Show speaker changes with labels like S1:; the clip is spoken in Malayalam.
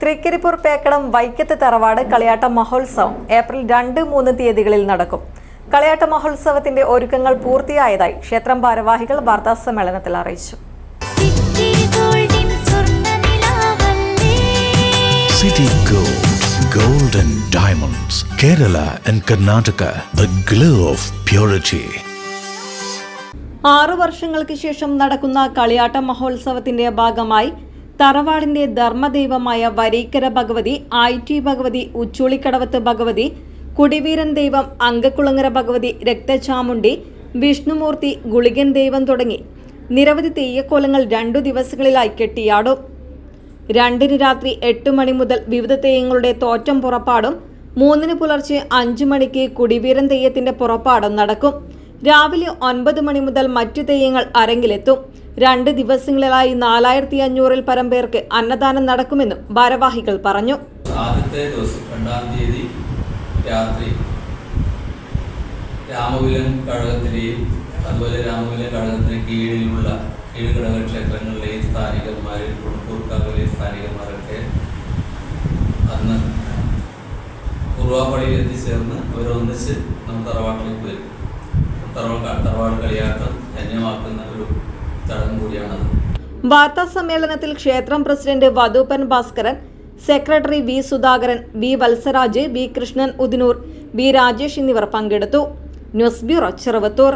S1: തൃക്കരിപ്പൂർ പേക്കടം വൈക്കത്ത് തറവാട് കളിയാട്ട മഹോത്സവം ഏപ്രിൽ രണ്ട് മൂന്ന് തീയതികളിൽ നടക്കും. കളിയാട്ട മഹോത്സവത്തിന്റെ ഒരുക്കങ്ങൾ പൂർത്തിയായതായി ക്ഷേത്രം ഭാരവാഹികൾ അറിയിച്ചു.
S2: സ്വർണനിലാവല്ലേ
S3: City Gold, Gold and Diamonds, Kerala and Karnataka, the glow of purity.
S1: ആറു വർഷങ്ങൾക്ക് ശേഷം നടക്കുന്ന കളിയാട്ട മഹോത്സവത്തിന്റെ ഭാഗമായി തറവാടിന്റെ ധർമ്മദൈവമായ വരീക്കര ഭഗവതി ഐ ടി ഭഗവതി ഉച്ചൂളിക്കടവത്ത് ഭഗവതി കുടിവീരൻ ദൈവം അങ്കക്കുളങ്ങര ഭഗവതി രക്തചാമുണ്ടി വിഷ്ണുമൂർത്തി ഗുളികൻ ദൈവം തുടങ്ങി നിരവധി തെയ്യക്കോലങ്ങൾ രണ്ടു ദിവസങ്ങളിലായി കെട്ടിയാടും. രണ്ടിന് രാത്രി എട്ട് മണി മുതൽ വിവിധ തെയ്യങ്ങളുടെ തോറ്റം പുറപ്പാടും. മൂന്നിന് പുലർച്ചെ അഞ്ചു മണിക്ക് കുടിവീരൻ തെയ്യത്തിന്റെ പുറപ്പാടും നടക്കും. രാവിലെ ഒൻപത് മണി മുതൽ മറ്റു തെയ്യങ്ങൾ അരങ്ങിലെത്തും. രണ്ട് ദിവസങ്ങളിലായി നാലായിരത്തി അഞ്ഞൂറിൽ പരം പേർക്ക് അന്നദാനം നടക്കുമെന്നും ഭാരവാഹികൾ പറഞ്ഞു.
S4: ആദ്യത്തെ ദിവസം രണ്ടാം തീയതി രാത്രി രാമവിലൻ കഴകത്തിലെയും അതുപോലെ രാമകുലം കഴകത്തിന് കീഴിലുള്ള കീഴ്ഘടക ക്ഷേത്രങ്ങളിലെയും സ്ഥാനികന്മാർ കുണക്കൂർക്കാവിലെ സ്ഥാനികന്മാരൊക്കെ അന്ന് കുറുവാപ്പടിയിൽ എത്തിച്ചേർന്ന് അവരൊന്നിച്ച് നമ്മൾ തറവാട്ടിലേക്ക് വരും. തറവാട് തറവാട് കളിയാട്ടം ധന്യമാക്കുന്ന ഒരു
S1: വാർത്താ സമ്മേളനത്തിൽ ക്ഷേത്രം president വധൂപൻ Bhaskaran secretary V Sudhakaran V Valsaraj V Krishnan Udinur V Rajesh എന്നിവർ പങ്കെടുത്തു. News bureau Cheruvathur.